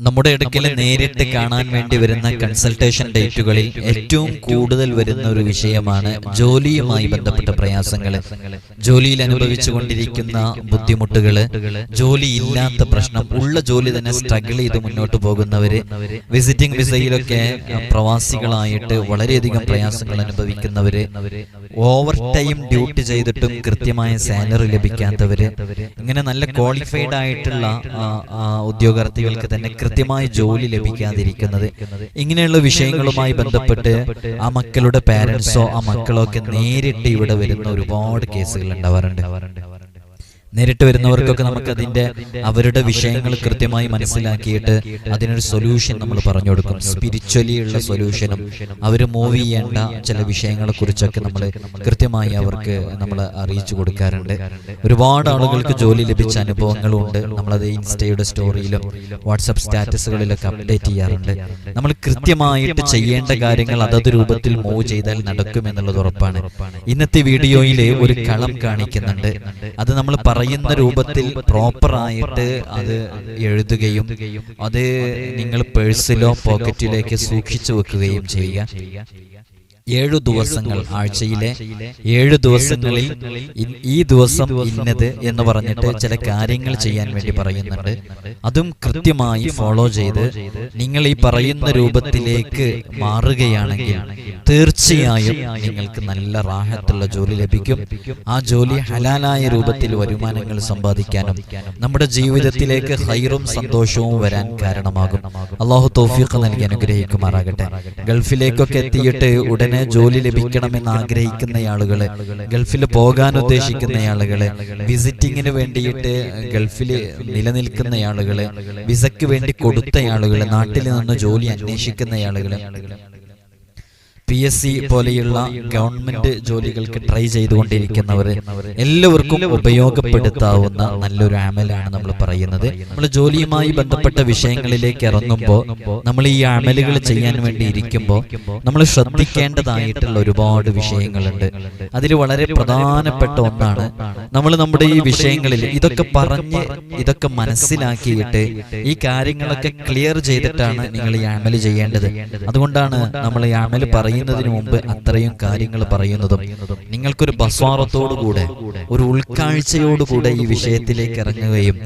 നമ്മുടെ ഇടയ്ക്ക് നേരിട്ട് കാണാൻ വേണ്ടി വരുന്ന കൺസൾട്ടേഷൻ ഡേറ്റുകളിൽ ഏറ്റവും കൂടുതൽ വരുന്ന ഒരു വിഷയമാണ് ജോലിയുമായി ബന്ധപ്പെട്ട പ്രയാസങ്ങൾ ജോലിയിൽ അനുഭവിച്ചു കൊണ്ടിരിക്കുന്ന ബുദ്ധിമുട്ടുകൾ ജോലി ഇല്ലാത്ത പ്രശ്നം ഉള്ള ജോലി തന്നെ സ്ട്രഗിൾ ചെയ്ത് മുന്നോട്ട് പോകുന്നവര് വിസിറ്റിംഗ് വിസയിലൊക്കെ പ്രവാസികളായിട്ട് വളരെയധികം പ്രയാസങ്ങൾ അനുഭവിക്കുന്നവര് ഓവർ ടൈം ഡ്യൂട്ടി ചെയ്തിട്ടും കൃത്യമായ സാലറി ലഭിക്കാത്തവര് ഇങ്ങനെ നല്ല ക്വാളിഫൈഡ് ആയിട്ടുള്ള ഉദ്യോഗാർത്ഥികൾക്ക് തന്നെ കൃത്യമായ ജോലി ലഭിക്കാതിരിക്കുന്നത്. ഇങ്ങനെയുള്ള വിഷയങ്ങളുമായി ബന്ധപ്പെട്ട് ആ മക്കളുടെ പാരൻസോ ആ മക്കളോ ഒക്കെ നേരിട്ട് ഇവിടെ വരുന്ന ഒരുപാട് കേസുകൾ ഉണ്ടാവാറുണ്ട്. നേരിട്ട് വരുന്നവർക്കൊക്കെ നമുക്ക് അതിന്റെ അവരുടെ വിഷയങ്ങൾ കൃത്യമായി മനസ്സിലാക്കിയിട്ട് അതിനൊരു സൊല്യൂഷൻ നമ്മൾ പറഞ്ഞു കൊടുക്കും. സ്പിരിച്വലി ഉള്ള സൊല്യൂഷനും അവർ മൂവ് ചെയ്യേണ്ട ചില വിഷയങ്ങളെ കുറിച്ചൊക്കെ നമ്മൾ കൃത്യമായി അവർക്ക് നമ്മൾ അറിയിച്ചു കൊടുക്കാറുണ്ട്. ഒരുപാട് ആളുകൾക്ക് ജോലി ലഭിച്ച അനുഭവങ്ങളുണ്ട്. നമ്മളത് ഇൻസ്റ്റയുടെ സ്റ്റോറിയിലും വാട്സപ്പ് സ്റ്റാറ്റസുകളിലൊക്കെ അപ്ഡേറ്റ് ചെയ്യാറുണ്ട്. നമ്മൾ കൃത്യമായിട്ട് ചെയ്യേണ്ട കാര്യങ്ങൾ അതത് രൂപത്തിൽ മൂവ് ചെയ്താൽ നടക്കും എന്നുള്ളത് ഉറപ്പാണ്. ഇന്നത്തെ വീഡിയോയിൽ ഒരു കളം കാണിക്കുന്നുണ്ട്. അത് നമ്മൾ പറയുന്ന രൂപത്തിൽ പ്രോപ്പർ ആയിട്ട് അത് എഴുതുകയും അത് നിങ്ങൾ പേഴ്സിലോ പോക്കറ്റിലേക്ക് സൂക്ഷിച്ചു വെക്കുകയും ചെയ്യുക. ഏഴു ദിവസങ്ങൾ ആഴ്ചയിലെ ഏഴു ദിവസങ്ങളിൽ ഈ ദിവസം ഇന്നത് എന്ന് പറഞ്ഞിട്ട് ചില കാര്യങ്ങൾ ചെയ്യാൻ വേണ്ടി പറയുന്നുണ്ട്. അതും കൃത്യമായി ഫോളോ ചെയ്ത് നിങ്ങൾ ഈ പറയുന്ന രൂപത്തിലേക്ക് മാറുകയാണെങ്കിൽ തീർച്ചയായും നിങ്ങൾക്ക് നല്ല റാഹത്തുള്ള ജോലി ലഭിക്കും. ആ ജോലി ഹലാലായ രൂപത്തിൽ വരുമാനങ്ങൾ സമ്പാദിക്കാനും നമ്മുടെ ജീവിതത്തിലേക്ക് ഹൈറും സന്തോഷവും വരാൻ കാരണമാകും. അള്ളാഹു തൗഫീഖ് നൽകി അനുഗ്രഹിക്കുമാറാകട്ടെ. ഗൾഫിലേക്കൊക്കെ എത്തിയിട്ട് ഉടനെ ജോലി ലഭിക്കണമെന്ന് ആഗ്രഹിക്കുന്ന ആളുകൾ ഗൾഫിൽ പോകാൻ ഉദ്ദേശിക്കുന്ന ആളുകൾ വിസിറ്റിങ്ങിന് വേണ്ടിയിട്ട് ഗൾഫിൽ നിലനിൽക്കുന്ന ആളുകൾ വിസയ്ക്ക് വേണ്ടി കൊടുത്ത ആളുകളെ നാട്ടിൽ നിന്ന് ജോലി അന്വേഷിക്കുന്ന ആളുകൾ പി എസ് സി പോലെയുള്ള ഗവൺമെന്റ് ജോലികൾക്ക് ട്രൈ ചെയ്തുകൊണ്ടിരിക്കുന്നവർ എല്ലാവർക്കും ഉപയോഗപ്പെടുത്താവുന്ന നല്ലൊരു ആമലാണ് നമ്മൾ പറയുന്നത്. നമ്മൾ ജോലിയുമായി ബന്ധപ്പെട്ട വിഷയങ്ങളിലേക്ക് ഇറങ്ങുമ്പോൾ നമ്മൾ ഈ ആമലുകൾ ചെയ്യാൻ വേണ്ടി ഇരിക്കുമ്പോൾ നമ്മൾ ശ്രദ്ധിക്കേണ്ടതായിട്ടുള്ള ഒരുപാട് വിഷയങ്ങളുണ്ട്. അതിൽ വളരെ പ്രധാനപ്പെട്ട ഒന്നാണ് നമ്മൾ നമ്മുടെ ഈ വിഷയങ്ങളിൽ ഇതൊക്കെ പറഞ്ഞ് ഇതൊക്കെ മനസ്സിലാക്കിയിട്ട് ഈ കാര്യങ്ങളൊക്കെ ക്ലിയർ ചെയ്തിട്ടാണ് നിങ്ങൾ ഈ അമൽ ചെയ്യേണ്ടത്. അതുകൊണ്ടാണ് നമ്മൾ ഈ അമൽ പറയുന്നതിന് മുമ്പ് അത്രയും കാര്യങ്ങൾ പറയുന്നതും നിങ്ങൾക്കൊരു ബസ്വാറത്തോടുകൂടെ ഒരു ഉൾക്കാഴ്ചയോടുകൂടെ ഈ വിഷയത്തിലേക്ക് ഇറങ്ങുകയും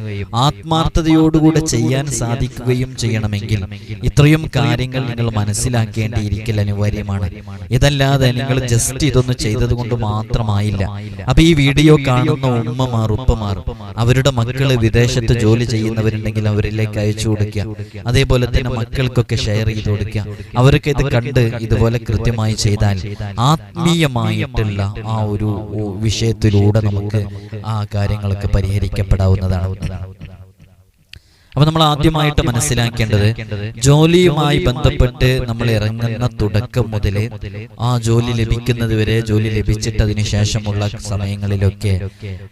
ആത്മാർത്ഥതയോടുകൂടെ ചെയ്യാൻ സാധിക്കുകയും ചെയ്യണമെങ്കിൽ ഇത്രയും കാര്യങ്ങൾ നിങ്ങൾ മനസ്സിലാക്കേണ്ടിയിരിക്കൽ അനിവാര്യമാണ്. ഇതല്ലാതെ നിങ്ങൾ ജസ്റ്റ് ഇതൊന്ന് ചെയ്തത് കൊണ്ട് മാത്രമായില്ല. അപ്പൊ ഈ വീഡിയോ കാണുന്ന ഉമ്മമാർ ഉപ്പമാർ അവരുടെ മക്കൾ വിദേശത്ത് ജോലി ചെയ്യുന്നവരുണ്ടെങ്കിൽ അവരിലേക്ക് അയച്ചു കൊടുക്കുക. അതേപോലെ തന്നെ മക്കൾക്കൊക്കെ ഷെയർ ചെയ്ത് കൊടുക്കുക. അവർക്ക് ഇത് കണ്ട് ഇതുപോലെ കൃത്യമായി ചെയ്താൽ ആത്മീയമായിട്ടുള്ള ആ ഒരു വിഷയത്തിലൂടെ നമുക്ക് ആ കാര്യങ്ങളൊക്കെ പരിഹരിക്കപ്പെടാവുന്നതാണ്. അപ്പൊ നമ്മൾ ആദ്യമായിട്ട് മനസ്സിലാക്കേണ്ടത് ജോലിയുമായി ബന്ധപ്പെട്ട് നമ്മൾ ഇറങ്ങുന്ന തുടക്കം മുതൽ ആ ജോലി ലഭിക്കുന്നത് വരെ ജോലി ലഭിച്ചിട്ട് അതിന് ശേഷമുള്ള സമയങ്ങളിലൊക്കെ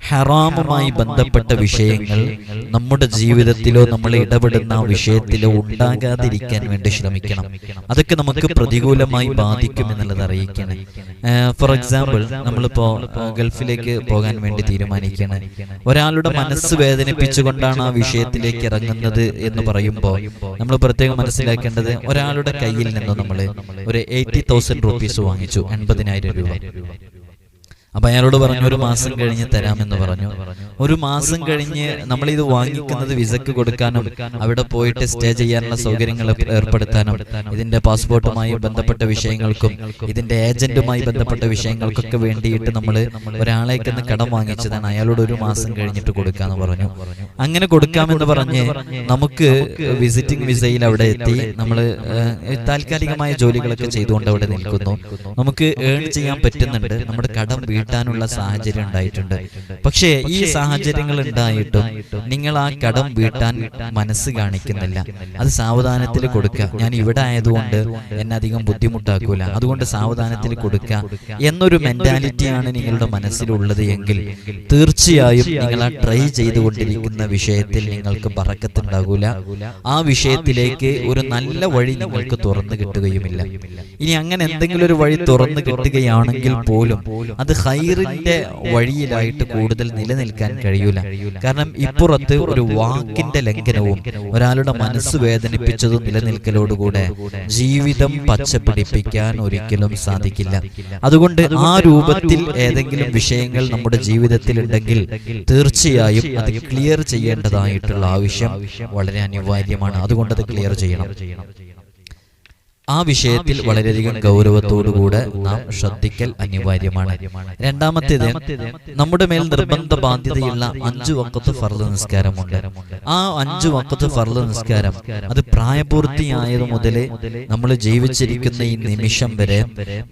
ഹറാമുമായി ബന്ധപ്പെട്ട വിഷയങ്ങൾ നമ്മുടെ ജീവിതത്തിലോ നമ്മൾ ഇടപെടുന്ന വിഷയത്തിലോ ഉണ്ടാകാതിരിക്കാൻ വേണ്ടി ശ്രമിക്കണം. അതൊക്കെ നമുക്ക് പ്രതികൂലമായി ബാധിക്കും എന്നുള്ളത് അറിയിക്കണം. ഫോർ എക്സാമ്പിൾ നമ്മളിപ്പോ ഗൾഫിലേക്ക് പോകാൻ വേണ്ടി തീരുമാനിക്കണം. ഒരാളുടെ മനസ്സ് വേദനിപ്പിച്ചുകൊണ്ടാണ് ആ വിഷയത്തിലേക്ക് ഇറങ്ങുന്നത് എന്ന് പറയുമ്പോൾ നമ്മൾ പ്രത്യേകം മനസ്സിലാക്കേണ്ടത് ഒരാളുടെ കയ്യിൽ നിന്ന് നമ്മൾ ഒരു എയ്റ്റി തൗസൻഡ് റുപ്പീസ് വാങ്ങിച്ചു എൺപതിനായിരം രൂപ. അപ്പൊ അയാളോട് പറഞ്ഞു ഒരു മാസം കഴിഞ്ഞ് തരാമെന്ന് പറഞ്ഞു. ഒരു മാസം കഴിഞ്ഞ് നമ്മൾ ഇത് വാങ്ങിക്കുന്നത് വിസക്ക് കൊടുക്കാനും അവിടെ പോയിട്ട് സ്റ്റേ ചെയ്യാനുള്ള സൗകര്യങ്ങൾ ഏർപ്പെടുത്താനും ഇതിന്റെ പാസ്പോർട്ടുമായി ബന്ധപ്പെട്ട വിഷയങ്ങൾക്കും ഇതിന്റെ ഏജന്റുമായി ബന്ധപ്പെട്ട വിഷയങ്ങൾക്കൊക്കെ വേണ്ടിയിട്ട് നമ്മൾ ഒരാളേക്ക് കടം വാങ്ങിച്ചതാണ്. അയാളോട് ഒരു മാസം കഴിഞ്ഞിട്ട് കൊടുക്കാന്ന് പറഞ്ഞു. അങ്ങനെ കൊടുക്കാമെന്ന് പറഞ്ഞ് നമുക്ക് വിസിറ്റിംഗ് വിസയിൽ അവിടെ എത്തി നമ്മൾ താൽക്കാലികമായ ജോലികളൊക്കെ ചെയ്തുകൊണ്ട് അവിടെ നിൽക്കുന്നു. നമുക്ക് ഏൺ ചെയ്യാൻ പറ്റുന്നുണ്ട് നമ്മുടെ കടം വീട്ടാനുള്ള സാഹചര്യം ഉണ്ടായിട്ടുണ്ട്. പക്ഷേ ഈ സാഹചര്യങ്ങൾ ഉണ്ടായിട്ടും നിങ്ങൾ ആ കടം വീട്ടാൻ മനസ്സ് കാണിക്കുന്നില്ല. അത് സാവധാനത്തിൽ കൊടുക്കുക. ഞാൻ ഇവിടെ ആയതുകൊണ്ട് എന്നെ അധികം ബുദ്ധിമുട്ടാക്കൂല. അതുകൊണ്ട് സാവധാനത്തിൽ കൊടുക്കുക. എന്നൊരു മെന്റാലിറ്റിയാണ് നിങ്ങളുടെ മനസ്സിലുള്ളത് എങ്കിൽ തീർച്ചയായും നിങ്ങൾ ആ ട്രൈ ചെയ്തുകൊണ്ടിരിക്കുന്ന വിഷയത്തിൽ നിങ്ങൾക്ക് പറക്കത്തുണ്ടാകൂല. ആ വിഷയത്തിലേക്ക് ഒരു നല്ല വഴി നിങ്ങൾക്ക് തുറന്നു കിട്ടുകയുമില്ല. ഇനി അങ്ങനെ എന്തെങ്കിലും ഒരു വഴി തുറന്നു കിട്ടുകയാണെങ്കിൽ പോലും അത് ഹൈറിന്റെ വഴിയിലായിട്ട് കൂടുതൽ നിലനിൽക്കാൻ കഴിയൂല. കാരണം ഇപ്പുറത്ത് ഒരു വാക്കിന്റെ ലംഘനവും ഒരാളുടെ മനസ്സ് വേദനിപ്പിച്ചതും നിലനിൽക്കലോടുകൂടെ ജീവിതം പച്ചപിടിപ്പിക്കാൻ ഒരിക്കലും സാധിക്കില്ല. അതുകൊണ്ട് ആ രൂപത്തിൽ ഏതെങ്കിലും വിഷയങ്ങൾ നമ്മുടെ ജീവിതത്തിൽ ഉണ്ടെങ്കിൽ തീർച്ചയായും അത് ക്ലിയർ ചെയ്യേണ്ടതായിട്ടുള്ള ആവശ്യം വളരെ അനിവാര്യമാണ്. അതുകൊണ്ട് അത് ക്ലിയർ ചെയ്യണം. ആ വിഷയത്തിൽ വളരെയധികം ഗൗരവത്തോടുകൂടെ നാം ശ്രദ്ധിക്കൽ അനിവാര്യമാണ്. രണ്ടാമത്തേത് നമ്മുടെ മേൽ നിർബന്ധ ബാധ്യതയുള്ള അഞ്ചു വക്കത്ത് ഫർദ് നിസ്കാരമുണ്ട്. ആ അഞ്ചു വക്കത്ത് ഫർദ് നിസ്കാരം അത് പ്രായപൂർത്തിയായത് മുതൽ നമ്മൾ ജീവിച്ചിരിക്കുന്ന ഈ നിമിഷം വരെ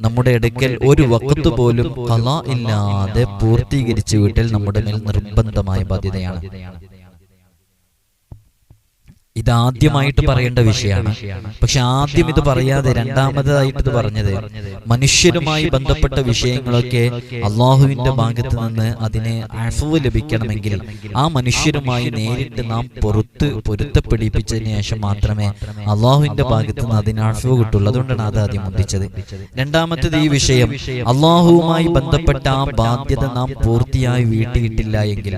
നമ്മുടെ അടുക്കൽ ഒരു വക്കത്ത് പോലും കല ഇല്ലാതെ പൂർത്തീകരിച്ചു വിട്ടൽ നമ്മുടെ മേൽ നിർബന്ധമായ ബാധ്യതയാണ്. ഇതാദ്യമായിട്ട് പറയേണ്ട വിഷയമാണ്. പക്ഷെ ആദ്യം ഇത് പറയാതെ രണ്ടാമതായിട്ട് ഇത് പറഞ്ഞത് മനുഷ്യരുമായി ബന്ധപ്പെട്ട വിഷയങ്ങളൊക്കെ അള്ളാഹുവിന്റെ ഭാഗത്ത് നിന്ന് അതിന് അഫവ് ലഭിക്കണമെങ്കിൽ ആ മനുഷ്യരുമായി നേരിട്ട് നാം പുറത്ത് പൊരുത്തപ്പെടിപ്പിച്ചതിന് ശേഷം മാത്രമേ അള്ളാഹുവിന്റെ ഭാഗത്ത് നിന്ന് അതിന് അഫവ് കിട്ടുള്ളൂ. അതുകൊണ്ടാണ് അത് ആദ്യം മുന്തിച്ചത്. രണ്ടാമത്തത് ഈ വിഷയം അള്ളാഹുവുമായി ബന്ധപ്പെട്ട ആ ബാധ്യത നാം പൂർത്തിയായി വീട്ടിയിട്ടില്ല എങ്കിൽ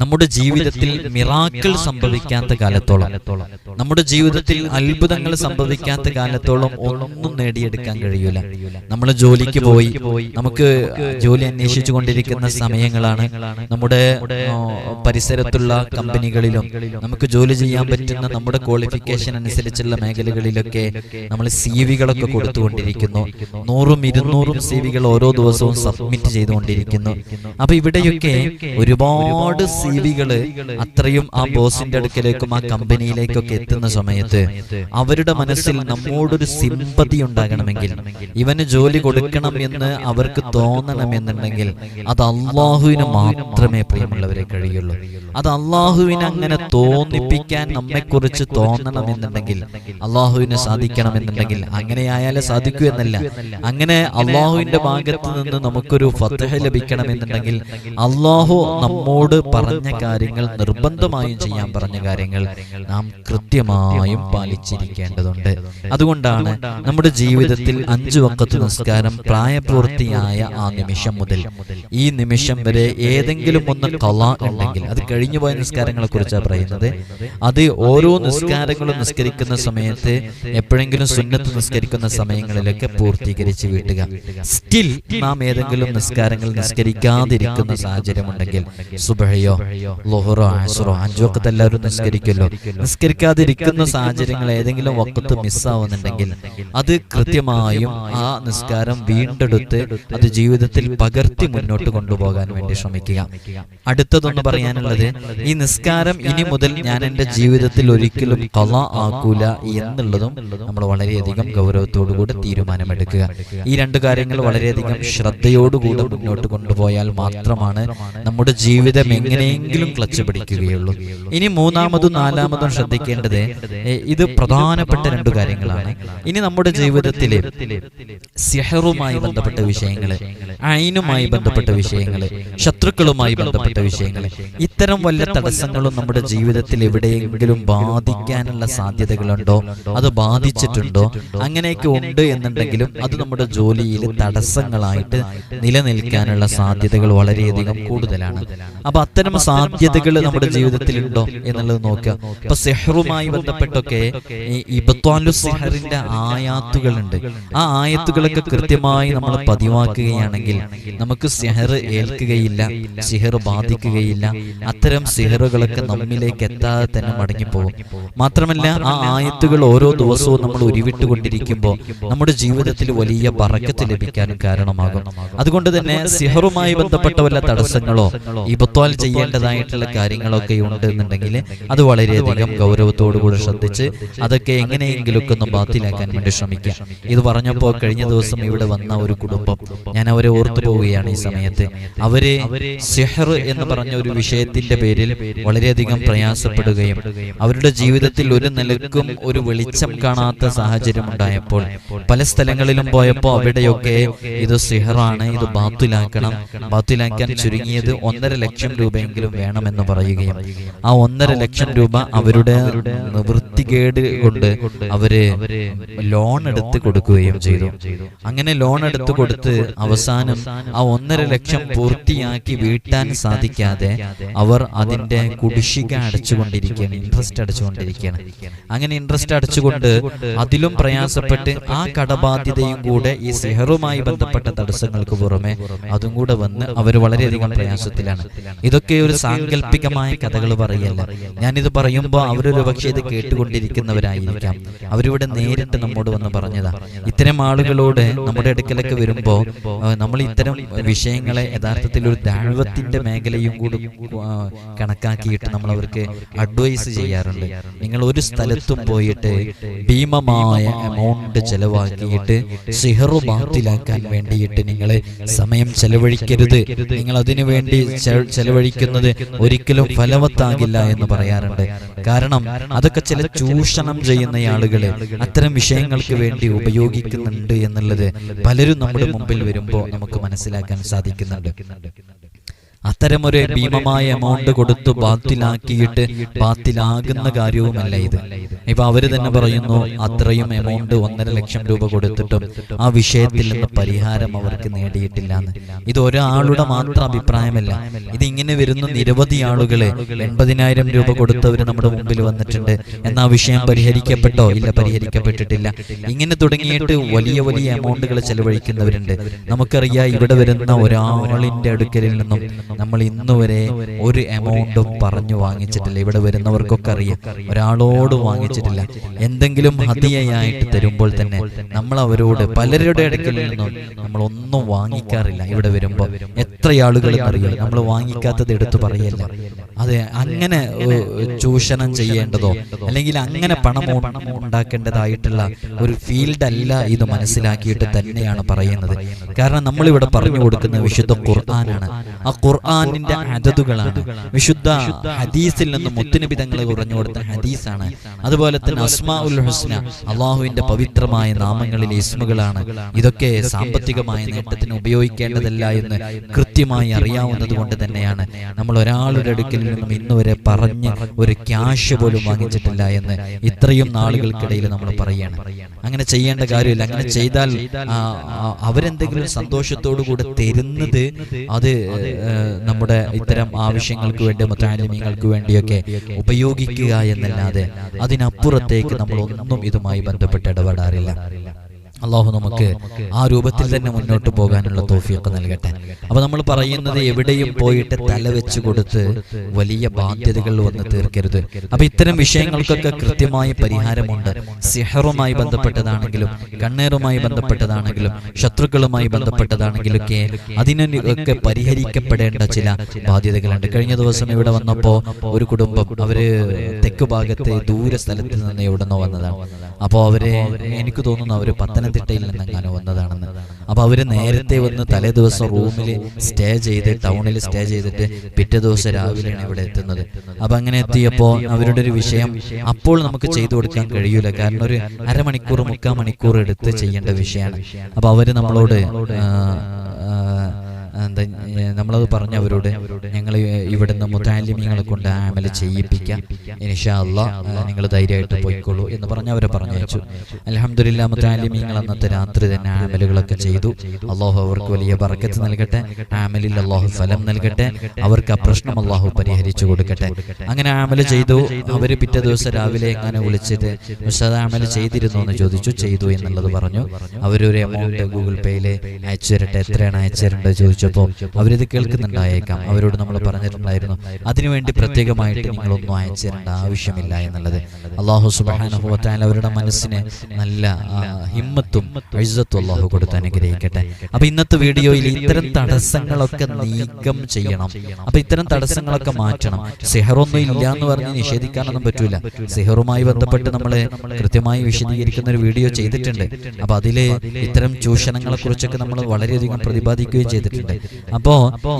നമ്മുടെ ജീവിതത്തിൽ മിറാക്കൾ സംഭവിക്കാത്ത കാലത്തോളം നമ്മുടെ ജീവിതത്തിൽ അത്ഭുതങ്ങൾ സംഭവിക്കാത്ത കാലത്തോളം ഒന്നും നേടിയെടുക്കാൻ കഴിയൂല. നമ്മൾ ജോലിക്ക് പോയി നമുക്ക് ജോലി അന്വേഷിച്ചു കൊണ്ടിരിക്കുന്ന സമയങ്ങളാണ് നമ്മുടെ പരിസരത്തുള്ള കമ്പനികളിലും നമുക്ക് ജോലി ചെയ്യാൻ പറ്റുന്ന നമ്മുടെ ക്വാളിഫിക്കേഷൻ അനുസരിച്ചുള്ള മേഖലകളിലൊക്കെ നമ്മൾ സി വികളൊക്കെ കൊടുത്തുകൊണ്ടിരിക്കുന്നു. നൂറും ഇരുന്നൂറും സി വികൾ ഓരോ ദിവസവും സബ്മിറ്റ് ചെയ്തുകൊണ്ടിരിക്കുന്നു. അപ്പൊ ഇവിടെയൊക്കെ ഒരുപാട് സി വികൾ അത്രയും ആ ബോസിന്റെ അടുക്കലേക്കും ആ കമ്പനിയിലേക്കൊക്കെ എത്തുന്ന സമയത്ത് അവരുടെ മനസ്സിൽ നമ്മോടൊരു സിമ്പതി ഉണ്ടാകണമെങ്കിൽ ഇവന് ജോലി കൊടുക്കണം എന്ന് അവർക്ക് തോന്നണമെന്നുണ്ടെങ്കിൽ അത് അള്ളാഹുവിന് മാത്രമേ പ്രിയമുള്ളവരെ കഴിയുള്ളൂ. അത് അള്ളാഹുവിനെ അങ്ങനെ തോന്നിപ്പിക്കാൻ നമ്മെക്കുറിച്ച് തോന്നണമെന്നുണ്ടെങ്കിൽ അള്ളാഹുവിന് സാധിക്കണമെന്നുണ്ടെങ്കിൽ അങ്ങനെയായാലേ സാധിക്കൂ എന്നല്ല അങ്ങനെ അള്ളാഹുവിന്റെ ഭാഗത്ത് നിന്ന് നമുക്കൊരു ഫത്തഹ ലഭിക്കണമെന്നുണ്ടെങ്കിൽ അള്ളാഹു നമ്മോട് പറഞ്ഞ കാര്യങ്ങൾ നിർബന്ധമായും ചെയ്യാൻ പറഞ്ഞ കാര്യങ്ങൾ നാം കൃത്യമായും പാലിച്ചിരിക്കേണ്ടതുണ്ട്. അതുകൊണ്ടാണ് നമ്മുടെ ജീവിതത്തിൽ അഞ്ചു വക്കത്ത് നിസ്കാരം പ്രായപൂർത്തിയായ ആ നിമിഷം മുതൽ. ഈ നിമിഷം വരെ ഏതെങ്കിലും ഒന്ന് കല ഉണ്ടെങ്കിൽ അത് കഴിഞ്ഞു പോയ നിസ്കാരങ്ങളെ കുറിച്ചാണ് പറയുന്നത്. അത് ഓരോ നിസ്കാരങ്ങളും നിസ്കരിക്കുന്ന സമയത്ത് എപ്പോഴെങ്കിലും സുന്നത്ത് നിസ്കരിക്കുന്ന സമയങ്ങളിലൊക്കെ പൂർത്തീകരിച്ച് വീട്ടുക. സ്റ്റിൽ നാം ഏതെങ്കിലും നിസ്കാരങ്ങൾ നിസ്കരിക്കാതിരിക്കുന്ന സാഹചര്യമുണ്ടെങ്കിൽ സുബഹയോ ലോഹറോ അഞ്ചു വക്കത്ത് എല്ലാവരും നിസ്കരിക്കല്ലോ. നിസ്കരിക്കാതിരിക്കുന്ന സാഹചര്യങ്ങൾ ഏതെങ്കിലും വക്കത്ത് മിസ്സാവുന്നുണ്ടെങ്കിൽ അത് കൃത്യമായും ആ നിസ്കാരം വീണ്ടെടുത്ത് അത് ജീവിതത്തിൽ പകർത്തി മുന്നോട്ട് കൊണ്ടുപോകാൻ വേണ്ടി ശ്രമിക്കുക. അടുത്തതൊന്ന് പറയാനുള്ളത് ഈ നിസ്കാരം ഇനി മുതൽ ഞാൻ എന്റെ ജീവിതത്തിൽ ഒരിക്കലും കല ആക്കൂല എന്നുള്ളതും നമ്മൾ വളരെയധികം ഗൗരവത്തോടുകൂടി തീരുമാനമെടുക്കുക. ഈ രണ്ട് കാര്യങ്ങൾ വളരെയധികം ശ്രദ്ധയോടുകൂടി മുന്നോട്ട് കൊണ്ടുപോയാൽ മാത്രമാണ് നമ്മുടെ ജീവിതം എങ്ങനെയെങ്കിലും ക്ലച്ച് പിടിക്കുകയുള്ളൂ. ഇനി മൂന്നാമതും നാലാമതും ശ്രദ്ധിക്കേണ്ടത് ഇത് പ്രധാനപ്പെട്ട രണ്ടു കാര്യങ്ങളാണ്. ഇനി നമ്മുടെ ജീവിതത്തിൽ സിഹറുമായി ബന്ധപ്പെട്ട വിഷയങ്ങൾ അയിനുമായി ബന്ധപ്പെട്ട വിഷയങ്ങൾ ശത്രുക്കളുമായി ബന്ധപ്പെട്ട വിഷയങ്ങൾ ഇത്തരം വല്ല തടസ്സങ്ങളും നമ്മുടെ ജീവിതത്തിൽ എവിടെയെങ്കിലും ബാധിക്കാനുള്ള സാധ്യതകളുണ്ടോ? അത് ബാധിച്ചിട്ടുണ്ടോ? അങ്ങനെയൊക്കെ ഉണ്ട് എന്നുണ്ടെങ്കിലും അത് നമ്മുടെ ജോലിയിൽ തടസ്സങ്ങളായിട്ട് നിലനിൽക്കാനുള്ള സാധ്യതകൾ വളരെയധികം കൂടുതലാണ്. അപ്പൊ അത്തരം സാധ്യതകൾ നമ്മുടെ ജീവിതത്തിൽ ഉണ്ടോ എന്നുള്ളത് നോക്കുക. ഇപ്പൊ സെഹറുമായി ബന്ധപ്പെട്ടൊക്കെ ഈ ഇബത്വാലു സെഹറിന്റെ ആയാത്തുകളുണ്ട്. ആ ആയത്തുകളൊക്കെ കൃത്യമായി നമ്മൾ പതിവാക്കുകയാണെങ്കിൽ നമുക്ക് സെഹർ ഏൽക്കുകയില്ല സിഹർ ബാധിക്കുകയില്ല. അത്തരം സിഹറുകളൊക്കെ നമ്മിലേക്ക് എത്താതെ തന്നെ മടങ്ങിപ്പോകും മാത്രമല്ല ആ ആയത്തുകൾ ഓരോ ദിവസവും നമ്മൾ ഉരുവിട്ടുകൊണ്ടിരിക്കുമ്പോൾ നമ്മുടെ ജീവിതത്തിൽ വലിയ പറക്കത്ത് ലഭിക്കാനും കാരണമാകും. അതുകൊണ്ട് തന്നെ സിഹറുമായി ബന്ധപ്പെട്ട വല്ല തടസ്സങ്ങളോ ഇബത്വാൽ ചെയ്യേണ്ടതായിട്ടുള്ള കാര്യങ്ങളൊക്കെ ഉണ്ട് എന്നുണ്ടെങ്കിൽ അത് വളരെയധികം ഗൗരവത്തോടുകൂടി ശ്രദ്ധിച്ച് അതൊക്കെ എങ്ങനെയെങ്കിലുമൊക്കെ ഒന്ന് ബാത്തിലാക്കാൻ വേണ്ടി ശ്രമിക്കുക ഇത് പറഞ്ഞപ്പോൾ കഴിഞ്ഞ ദിവസം ഇവിടെ വന്ന ഒരു കുടുംബം ഞാൻ അവരെ ഓർത്തു പോവുകയാണ് ഈ സമയത്ത്. അവരെ സിഹർ എന്ന് പറഞ്ഞ ഒരു വിഷയത്തിന്റെ പേരിൽ വളരെയധികം പ്രയാസപ്പെടുകയും അവരുടെ ജീവിതത്തിൽ ഒരു നിലക്കും ഒരു വെളിച്ചം കാണാത്ത സാഹചര്യം ഉണ്ടായപ്പോൾ പല സ്ഥലങ്ങളിലും പോയപ്പോൾ അവിടെയൊക്കെ ഇത് സിഹറാണ് ഇത് ബാത്തിലാക്കണം ബാത്തിലാക്കാൻ ചുരുങ്ങിയത് ഒന്നര ലക്ഷം രൂപയെങ്കിലും വേണമെന്ന് പറയുകയും ആ ഒന്നര ലക്ഷം രൂപ അവരുടെ വൃത്തികേട് കൊണ്ട് അവർ ലോൺ എടുത്ത് കൊടുക്കുകയും ചെയ്തു. അങ്ങനെ ലോൺ എടുത്ത് കൊടുത്ത് അവസാനം ആ ഒന്നര ലക്ഷം പൂർത്തിയാക്കി വീട്ടാൻ സാധിക്കാതെ അവർ അതിന്റെ കുടിശ്ശിക അടച്ചുകൊണ്ടിരിക്കുകയാണ് ഇൻട്രസ്റ്റ് അടച്ചുകൊണ്ടിരിക്കുകയാണ്. അങ്ങനെ ഇൻട്രസ്റ്റ് അടച്ചുകൊണ്ട് അതിലും പ്രയാസപ്പെട്ട് ആ കടബാധ്യതയും കൂടെ ഈ സെഹറുമായി ബന്ധപ്പെട്ട തടസ്സങ്ങൾക്ക് പുറമെ അതും കൂടെ വന്ന് അവർ വളരെയധികം പ്രയാസത്തിലാണ്. ഇതൊക്കെ ഒരു സാങ്കല്പികമായ കഥകൾ പറയല്ല? ഞാനിത് പറയുമ്പോൾ അവരൊരു പക്ഷേ ഇത് കേട്ടുകൊണ്ടിരിക്കുന്നവരായിരിക്കാം. അവരിവിടെ നേരിട്ട് നമ്മോട് വന്ന് പറഞ്ഞതാ. ഇത്തരം ആളുകളോട് നമ്മുടെ അടുക്കലൊക്കെ വരുമ്പോൾ നമ്മൾ ഇത്തരം വിഷയങ്ങളെ യഥാർത്ഥത്തിൽ ഒരു ദാഴ്വത്തിന്റെ മേഖലയും കൂടി കണക്കാക്കിയിട്ട് നമ്മൾ അവർക്ക് അഡ്വൈസ് ചെയ്യാറുണ്ട്. നിങ്ങൾ ഒരു സ്ഥലത്തും പോയിട്ട് ഭീമമായ എമൗണ്ട് ചെലവാക്കിയിട്ട് സിഹറു ബാത്തിലാക്കാൻ വേണ്ടിയിട്ട് നിങ്ങൾ സമയം ചെലവഴിക്കരുത്. നിങ്ങൾ അതിനു വേണ്ടി ചെ- ചെലവഴിക്കുന്നത് ഒരിക്കലും ഫലവത്താകില്ല എന്ന് പറയാറുണ്ട്. കാരണം അതൊക്കെ ചില ചൂഷണം ചെയ്യുന്ന ആളുകളെ അത്തരം വിഷയങ്ങൾക്ക് വേണ്ടി ഉപയോഗിക്കുന്നുണ്ട് എന്നുള്ളത് പലരും നമ്മുടെ മുമ്പിൽ വരുമ്പോൾ നമുക്ക് മനസ്സിലാക്കാൻ സാധിക്കുന്നുണ്ട്. അത്തരമൊരു ഭീമമായ എമൗണ്ട് കൊടുത്ത് ബാത്തിലാക്കിയിട്ട് ബാത്തിലാകുന്ന കാര്യവുമല്ല ഇത്. ഇപ്പൊ അവർ തന്നെ പറയുന്നു അത്രയും എമൗണ്ട് ഒന്നര ലക്ഷം രൂപ കൊടുത്തിട്ടും ആ വിഷയത്തിൽ നിന്ന് പരിഹാരം അവർക്ക് നേടിയിട്ടില്ല എന്ന്. ഇത് ഒരാളുടെ മാത്രം അഭിപ്രായമല്ല. ഇത് ഇങ്ങനെ വരുന്ന നിരവധി ആളുകളെ എൺപതിനായിരം രൂപ കൊടുത്തവർ നമ്മുടെ മുമ്പിൽ വന്നിട്ടുണ്ട്. എന്നാ വിഷയം പരിഹരിക്കപ്പെട്ടോ? ഇല്ല പരിഹരിക്കപ്പെട്ടിട്ടില്ല. ഇങ്ങനെ തുടങ്ങിയിട്ട് വലിയ വലിയ എമൗണ്ടുകൾ ചെലവഴിക്കുന്നവരുണ്ട്. നമുക്കറിയാം ഇവിടെ വരുന്ന ഒരാളിന്റെ അടുക്കലിൽ നിന്നും നമ്മൾ ഇന്ന് വരെ ഒരു എമൗണ്ടും പറഞ്ഞു വാങ്ങിച്ചിട്ടില്ല. ഇവിടെ വരുന്നവർക്കൊക്കെ അറിയാം. ഒരാളോട് വാങ്ങിച്ചിട്ടില്ല. എന്തെങ്കിലും ഹതിയായിട്ട് തരുമ്പോൾ തന്നെ നമ്മൾ അവരോട് പലരുടെ അടുക്കലിൽ നിന്നും നമ്മൾ ഒന്നും വാങ്ങിക്കാറില്ല. ഇവിടെ വരുമ്പോൾ എത്ര ആളുകൾ അറിയാം നമ്മൾ വാങ്ങിക്കാത്തത് എടുത്തു പറയല്ല? അതെ അങ്ങനെ ചൂഷണം ചെയ്യേണ്ടതോ? അല്ലെങ്കിൽ അങ്ങനെ പണം ഉണ്ടാക്കേണ്ടതായിട്ടുള്ള ഒരു ഫീൽഡ് അല്ല ഇത് മനസ്സിലാക്കിയിട്ട് തന്നെയാണ് പറയുന്നത്. കാരണം നമ്മളിവിടെ പറഞ്ഞു കൊടുക്കുന്ന വിശുദ്ധ ഖുർആനാണ്. ആ ഖുർആനിന്റെ അതതുകളാണ്. വിശുദ്ധ ഹദീസിൽ നിന്ന് മുത്തുനബി തങ്ങൾ കുറഞ്ഞു കൊടുത്ത ഹദീസാണ്. അതുപോലെ തന്നെ അസ്മാ ഉൽ ഹുസ്ന അള്ളാഹുവിന്റെ പവിത്രമായ നാമങ്ങളിലെ ഇസ്മുകളാണ്. ഇതൊക്കെ സാമ്പത്തികമായ നേട്ടത്തിന് ഉപയോഗിക്കേണ്ടതല്ല എന്ന് കൃത്യമായി അറിയാവുന്നത് കൊണ്ട് തന്നെയാണ് നമ്മൾ ഒരാളുടെ അടുക്കിൽ നിന്നും ഇന്ന് വരെ പറഞ്ഞ് ഒരു ക്യാഷ് പോലും വാങ്ങിച്ചിട്ടില്ല എന്ന് ഇത്രയും നാളുകൾക്കിടയിൽ നമ്മൾ പറയാണ്. അങ്ങനെ ചെയ്യേണ്ട കാര്യമില്ല. അങ്ങനെ ചെയ്താൽ അവരെന്തെങ്കിലും സന്തോഷത്തോടു കൂടെ തരുന്നത് അത് നമ്മുടെ ഇത്തരം ആവശ്യങ്ങൾക്ക് വേണ്ടി മറ്റാനിമ്യങ്ങൾക്ക് വേണ്ടിയൊക്കെ ഉപയോഗിക്കുക എന്നല്ലാതെ അതിനപ്പുറത്തേക്ക് നമ്മൾ ഒന്നും ഇതുമായി ബന്ധപ്പെട്ട് ഇടപെടാറില്ല. അള്ളാഹു നമുക്ക് ആ രൂപത്തിൽ തന്നെ മുന്നോട്ട് പോകാനുള്ള തോഫിയൊക്കെ നൽകട്ടെ. അപ്പൊ നമ്മൾ പറയുന്നത് എവിടെയും പോയിട്ട് തല വെച്ച് കൊടുത്ത് വലിയ ബാധ്യതകൾ വന്ന് തീർക്കരുത്. അപ്പൊ ഇത്തരം വിഷയങ്ങൾക്കൊക്കെ കൃത്യമായ പരിഹാരമുണ്ട്. സിഹറുമായി ബന്ധപ്പെട്ടതാണെങ്കിലും കണ്ണേറുമായി ബന്ധപ്പെട്ടതാണെങ്കിലും ശത്രുക്കളുമായി ബന്ധപ്പെട്ടതാണെങ്കിലും ഒക്കെ അതിനൊക്കെ പരിഹരിക്കപ്പെടേണ്ട ചില ബാധ്യതകളുണ്ട്. കഴിഞ്ഞ ദിവസം ഇവിടെ വന്നപ്പോ ഒരു കുടുംബം അവർ തെക്ക് ഭാഗത്തെ ദൂര സ്ഥലത്ത് നിന്ന് എവിടെന്നോ വന്നതാണ്. അപ്പോൾ അവർ എനിക്ക് തോന്നുന്നു അവർ പത്തനംതിട്ടയിൽ നിന്നെങ്ങാനോ വന്നതാണെന്ന്. അപ്പൊ അവർ നേരത്തെ വന്ന് തലേ ദിവസം റൂമിൽ സ്റ്റേ ചെയ്ത് ടൗണിൽ സ്റ്റേ ചെയ്തിട്ട് പിറ്റേ ദിവസം രാവിലെയാണ് ഇവിടെ എത്തുന്നത്. അപ്പൊ അങ്ങനെ എത്തിയപ്പോ അവരുടെ ഒരു വിഷയം അപ്പോൾ നമുക്ക് ചെയ്തു കൊടുക്കാൻ കഴിയൂല. കാരണം ഒരു അരമണിക്കൂർ മുക്കാൽ മണിക്കൂർ എടുത്ത് ചെയ്യേണ്ട വിഷയമാണ്. അപ്പൊ അവർ നമ്മളോട് എന്താ നമ്മളത് പറഞ്ഞു അവരോട് ഞങ്ങൾ ഇവിടുന്ന് മുത്താലിമ്യങ്ങളെ കൊണ്ട് ആമൽ ചെയ്യിപ്പിക്കാം. ഇൻഷാ അല്ലാ നിങ്ങൾ ധൈര്യമായിട്ട് പോയിക്കോളൂ എന്ന് പറഞ്ഞ് അവരെ പറഞ്ഞയച്ചു. അലഹമില്ല മുത്താലിമ്യങ്ങൾ അന്നത്തെ രാത്രി തന്നെ ആമലുകളൊക്കെ ചെയ്തു. അള്ളാഹു അവർക്ക് വലിയ ബറക്കത്ത് നൽകട്ടെ. ആമലിൽ അള്ളാഹു ഫലം നൽകട്ടെ. അവർക്ക് ആ പ്രശ്നം അള്ളാഹു പരിഹരിച്ചു കൊടുക്കട്ടെ. അങ്ങനെ ആമല ചെയ്തു. അവർ പിറ്റേ ദിവസം രാവിലെ എങ്ങനെ വിളിച്ചിട്ട് ഉസ്താദ് ആമല ചെയ്തിരുന്നു എന്ന് ചോദിച്ചു ചെയ്തു എന്നുള്ളത് പറഞ്ഞു. അവരൊരു എമൗണ്ട് ഗൂഗിൾ പേയിൽ അയച്ചു തരട്ടെ. എത്രയാണ് അയച്ചു തരേണ്ടത് ചോദിച്ചപ്പോൾ അവരിത് കേൾക്കുന്നുണ്ടായേക്കാം. അവരോട് നമ്മൾ പറഞ്ഞിട്ടുണ്ടായിരുന്നു. അതിനുവേണ്ടി പ്രത്യേകമായിട്ട് നിങ്ങളൊന്നും അയച്ചു തരേണ്ട ആവശ്യമില്ല എന്നുള്ളത് അള്ളാഹു സുബാനുഭവത്താൽ അവരുടെ മനസ്സിന് നല്ല ഹിമ്മത്തും ഇസ്സത്തും അള്ളാഹു കൊടുത്ത് അനുഗ്രഹിക്കട്ടെ. അപ്പൊ ഇന്നത്തെ വീഡിയോയിൽ ഇത്തരം തടസ്സങ്ങളൊക്കെ നീക്കം ചെയ്യണം. അപ്പൊ ഇത്തരം തടസ്സങ്ങളൊക്കെ മാറ്റണം. സിഹറൊന്നും ഇല്ല എന്ന് പറഞ്ഞ് നിഷേധിക്കാനൊന്നും പറ്റൂല. സിഹറുമായി ബന്ധപ്പെട്ട് നമ്മൾ കൃത്യമായി വിശദീകരിക്കുന്ന ഒരു വീഡിയോ ചെയ്തിട്ടുണ്ട്. അപ്പൊ അതിലെ ഇത്തരം ചൂഷണങ്ങളെ കുറിച്ചൊക്കെ നമ്മൾ വളരെയധികം പ്രതിപാദിക്കുകയും ചെയ്തിട്ടുണ്ട് അപ്പോ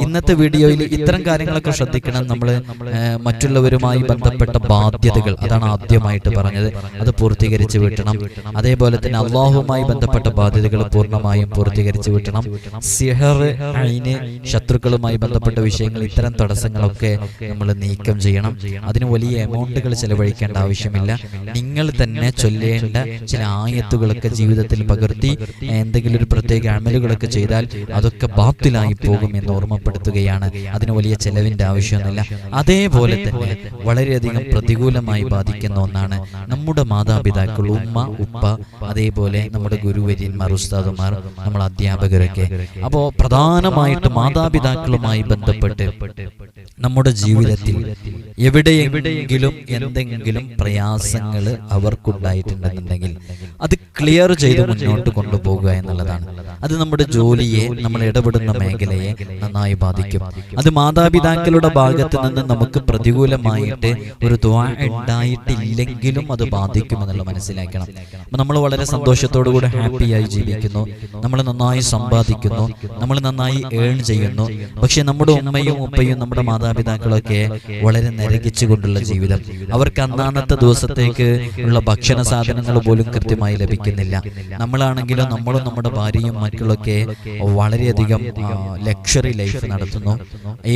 ഇന്നത്തെ വീഡിയോയിൽ ഇത്തരം കാര്യങ്ങളൊക്കെ ശ്രദ്ധിക്കണം നമ്മൾ മറ്റുള്ളവരുമായി ബന്ധപ്പെട്ട ബാധ്യതകൾ അതാണ് ആദ്യമായിട്ട് പറഞ്ഞത്. അത് പൂർത്തീകരിച്ച് വിട്ടണം അതേപോലെ തന്നെ അള്ളാഹുമായി ബന്ധപ്പെട്ട ബാധ്യതകൾ പൂർണമായും പൂർത്തീകരിച്ച് വിട്ടണം സിഹർ അയിന് ശത്രുക്കളുമായി ബന്ധപ്പെട്ട വിഷയങ്ങൾ ഇത്തരം തടസ്സങ്ങളൊക്കെ നമ്മൾ നീക്കം ചെയ്യണം. അതിന് വലിയ എമൗണ്ടുകൾ ചെലവഴിക്കേണ്ട ആവശ്യമില്ല. നിങ്ങൾ തന്നെ ചൊല്ലേണ്ട ചില ആയത്തുകളൊക്കെ ജീവിതത്തിൽ പകർത്തി എന്തെങ്കിലും ഒരു പ്രത്യേക അമലുകളൊക്കെ ചെയ്താൽ അതൊക്കെ ബാത്തിലായി പോകും എന്ന് ഓർമ്മപ്പെടുത്തുകയാണ്. അതിന് വലിയ ചെലവിന്റെ ആവശ്യമൊന്നുമില്ല. അതേപോലെ തന്നെ വളരെയധികം പ്രതികൂലമായി ബാധിക്കുന്ന ഒന്നാണ് നമ്മുടെ മാതാപിതാക്കൾ ഉമ്മ ഉപ്പ അതേപോലെ നമ്മുടെ ഗുരുവര്യന്മാർ ഉസ്താദുമാർ നമ്മൾ അധ്യാപകരൊക്കെ. അപ്പോ പ്രധാനമായിട്ട് മാതാപിതാക്കളുമായി ബന്ധപ്പെട്ട് നമ്മുടെ ജീവിതത്തിൽ എവിടെയെങ്കിലും എന്തെങ്കിലും പ്രയാസങ്ങൾ അവർക്കുണ്ടായിട്ടുണ്ടെന്നുണ്ടെങ്കിൽ അത് ക്ലിയർ ചെയ്ത് മുന്നോട്ട് കൊണ്ടുപോകുക എന്നുള്ളതാണ്. അത് നമ്മുടെ ജോലിയെ നമ്മൾ ഇടപെടുന്ന മേഖലയെ നന്നായി ബാധിക്കും. അത് മാതാപിതാക്കളുടെ ഭാഗത്ത് നിന്ന് നമുക്ക് പ്രതികൂലമായിട്ട് ഒരു ദ്വാ ഉണ്ടായിട്ടില്ലെങ്കിലും അത് ബാധിക്കുമെന്നുള്ള മനസ്സിലാക്കണം. അപ്പൊ നമ്മൾ വളരെ സന്തോഷത്തോടു കൂടി ഹാപ്പിയായി ജീവിക്കുന്നു. നമ്മൾ നന്നായി സമ്പാദിക്കുന്നു. നമ്മൾ നന്നായി ഏൺ ചെയ്യുന്നു. പക്ഷെ നമ്മുടെ ഉമ്മയും ഉപ്പയും നമ്മുടെ മാതാപിതാക്കളൊക്കെ വളരെ നരകിച്ചു കൊണ്ടുള്ള ജീവിതം. അവർക്ക് അന്നാന്നത്തെ ദിവസത്തേക്ക് ഉള്ള ഭക്ഷണ സാധനങ്ങൾ പോലും കൃത്യമായി ലഭിക്കുന്നില്ല. നമ്മളാണെങ്കിലും നമ്മളും നമ്മുടെ ഭാര്യയും മക്കളൊക്കെ വളരെയധികം ലക്ഷറി ലൈഫ് നടത്തുന്നു.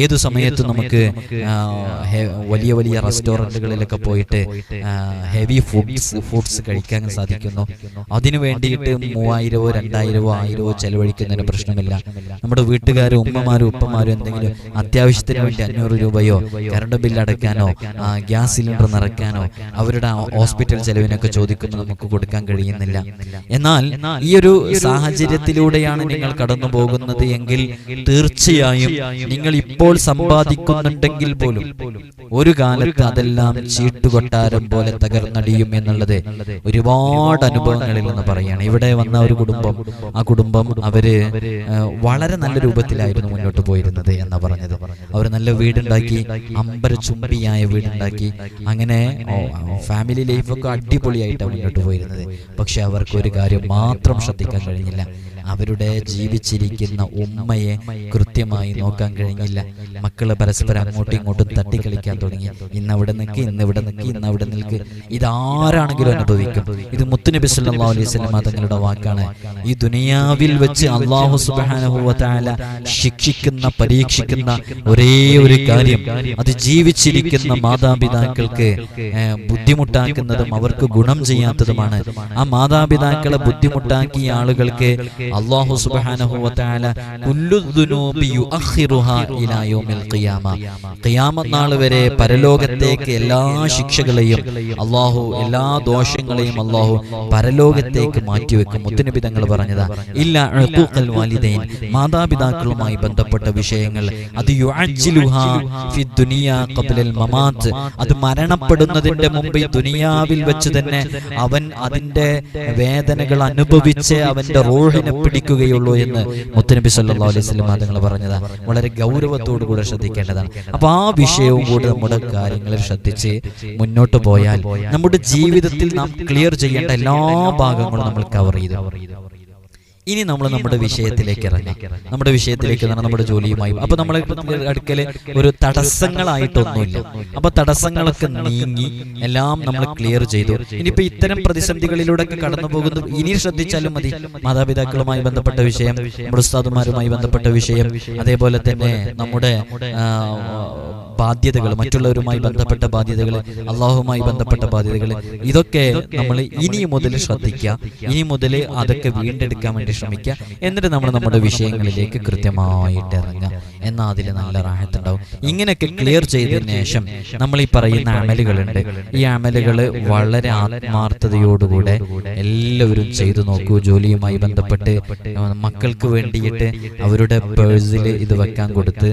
ഏത് സമയത്തും നമുക്ക് വലിയ വലിയ റെസ്റ്റോറന്റുകളിലൊക്കെ പോയിട്ട് ഹെവി ഫുഡ്സ് ഫുഡ്സ് കഴിക്കാൻ സാധിക്കുന്നു. അതിനു വേണ്ടിയിട്ട് മൂവായിരവോ രണ്ടായിരവോ ആയിരവോ ചെലവഴിക്കുന്നതിന് പ്രശ്നമില്ല. നമ്മുടെ വീട്ടുകാരും ഉമ്മമാരും ഉപ്പമാരും എന്തെങ്കിലും അത്യാവശ്യത്തിന് വേണ്ടി അഞ്ഞൂറ് രൂപയോ കറണ്ട് ബില്ല് അടയ്ക്കാനോ ഗ്യാസ് സിലിണ്ടർ നിറയ്ക്കാനോ അവരുടെ ഹോസ്പിറ്റൽ ചെലവിനൊക്കെ ചോദിക്കുമ്പോൾ നമുക്ക് കൊടുക്കാൻ കഴിയുന്നില്ല. എന്നാൽ ഈ ഒരു സാഹചര്യത്തിലൂടെയാണ് നിങ്ങൾ കടന്നു പോകുന്നത് എങ്കിൽ തീർച്ചയായും നിങ്ങൾ ഇപ്പോൾ സമ്പാദിക്കുന്നുണ്ടെങ്കിൽ പോലും ഒരു കാലത്ത് അതെല്ലാം ചീട്ടുകൊട്ടാരം പോലെ തകർന്നടിയും എന്നുള്ളത് ഒരുപാട് അനുഭവങ്ങളിൽ നിന്ന് പറയാണ്. ഇവിടെ വന്ന ഒരു കുടുംബം ആ കുടുംബം അവർ വളരെ നല്ല രൂപത്തിലായിരുന്നു മുന്നോട്ട് പോയിരുന്നത് എന്ന് പറഞ്ഞത്. അവർ നല്ല വീടുണ്ടാക്കി അമ്പര ചുമ്പിയായ വീടുണ്ടാക്കി അങ്ങനെ ഫാമിലി ലൈഫൊക്കെ അടിപൊളിയായിട്ടാണ് മുന്നോട്ട് പോയിരുന്നത്. പക്ഷെ അവർക്ക് ഒരു കാര്യം മാത്രം ശ്രദ്ധിക്കാൻ കഴിഞ്ഞില്ല. അവരുടെ ജീവിച്ചിരിക്കുന്ന ഉമ്മയെ കൃത്യമായി നോക്കാൻ കഴിഞ്ഞില്ല. മക്കൾ പരസ്പരം അങ്ങോട്ടും ഇങ്ങോട്ടും തട്ടിക്കളിക്കാൻ തുടങ്ങി. ഇന്ന് അവിടെ നിൽക്ക് ഇന്ന് ഇവിടെ നിൽക്ക് ഇന്ന് അവിടെ നിൽക്ക് ഇതാരാണെങ്കിലും അനുഭവിക്കും. ഇത് മുത്തുനബി സല്ലാ അലൈഹി വസല്ലം തങ്ങളുടെ വാക്കാണ്. ഈ ദുനിയാവിൽ വെച്ച് അള്ളാഹു തആല ശിക്ഷിക്കുന്ന പരീക്ഷിക്കുന്ന ഒരേ ഒരു കാര്യം. അത് ജീവിച്ചിരിക്കുന്ന മാതാപിതാക്കൾക്ക് ബുദ്ധിമുട്ടാക്കുന്നതും അവർക്ക് ഗുണം ചെയ്യാത്തതുമാണ്. ആ മാതാപിതാക്കളെ ബുദ്ധിമുട്ടാക്കിയ ആളുകൾക്ക് അള്ളാഹു ഖിയാമത്ത് വരെ പരലോകത്തേക്ക് എല്ലാ ശിക്ഷകളെയും അള്ളാഹു എല്ലാ ദോഷങ്ങളെയും അള്ളാഹു പരലോകത്തേക്ക് മാറ്റിവെക്കും. മുത്തുനബി തങ്ങൾ പറഞ്ഞതാ ഇല്ല വാലിദൈൻ മാതാപിതാക്കളുമായി ബന്ധപ്പെട്ട വിഷയങ്ങൾ. അത് മമാത്ത്. അത് മരണപ്പെടുന്നതിന്റെ മുമ്പ് ഈ ദുനിയാവിൽ വെച്ച് തന്നെ അവൻ അതിന്റെ വേദനകൾ അനുഭവിച്ച് അവന്റെ റൂഹിനെ പിടിക്കുകയുള്ളൂ എന്ന് മുത്തനബി സല്ലാ അലൈഹി വസല്ലം തങ്ങൾ പറഞ്ഞതാ. വളരെ ഗൗരവത്തോടു കൂടെ ശ്രദ്ധിക്കേണ്ടതാണ്. അപ്പൊ ആ വിഷയവും കൂടി നമ്മുടെ കാര്യങ്ങളിൽ ശ്രദ്ധിച്ച് മുന്നോട്ട് പോയാൽ നമ്മുടെ ജീവിതത്തിൽ നാം ക്ലിയർ ചെയ്യേണ്ട എല്ലാ ഭാഗങ്ങളും നമ്മൾ കവർ ചെയ്തു. ഇനി നമ്മൾ നമ്മുടെ വിഷയത്തിലേക്ക് ഇറങ്ങാം. നമ്മുടെ വിഷയത്തിലേക്ക് എന്ന് നമ്മുടെ ജോലിയുമായി അപ്പൊ നമ്മൾ അടുക്കൽ ഒരു തടസ്സങ്ങളായിട്ടൊന്നുമില്ല. അപ്പൊ തടസ്സങ്ങളൊക്കെ നീങ്ങി എല്ലാം നമ്മൾ ക്ലിയർ ചെയ്തു. ഇനിയിപ്പോ ഇത്തരം പ്രതിസന്ധികളിലൂടെ ഒക്കെ കടന്നു പോകുന്നു ഇനി ശ്രദ്ധിച്ചാലും മതി. മാതാപിതാക്കളുമായി ബന്ധപ്പെട്ട വിഷയം നമ്മുടെ ഉസ്താദുമാരുമായി ബന്ധപ്പെട്ട വിഷയം അതേപോലെ തന്നെ നമ്മുടെ ബാധ്യതകൾ മറ്റുള്ളവരുമായി ബന്ധപ്പെട്ട ബാധ്യതകൾ അള്ളാഹുമായി ബന്ധപ്പെട്ട ബാധ്യതകൾ ഇതൊക്കെ നമ്മൾ ഇനി മുതൽ ശ്രദ്ധിക്കുക ഇനി മുതൽ അതൊക്കെ വീണ്ടെടുക്കാൻ വേണ്ടി ശ്രമിക്കുക എന്നിട്ട് നമ്മൾ നമ്മുടെ വിഷയങ്ങളിലേക്ക് കൃത്യമായിട്ട് ഇറങ്ങുക. എന്നാൽ അതിൽ നല്ല റാഹത്തുണ്ടാവും. ഇങ്ങനെയൊക്കെ ക്ലിയർ ചെയ്തതിനു ശേഷം നമ്മൾ ഈ പറയുന്ന അമലുകളുണ്ട്. ഈ അമലുകൾ വളരെ ആത്മാർത്ഥതയോടുകൂടെ എല്ലാവരും ചെയ്തു നോക്കൂ. ജോലിയുമായി ബന്ധപ്പെട്ട് മക്കൾക്ക് വേണ്ടിയിട്ട് അവരുടെ പേഴ്സിൽ ഇത് വെക്കാൻ കൊടുത്ത്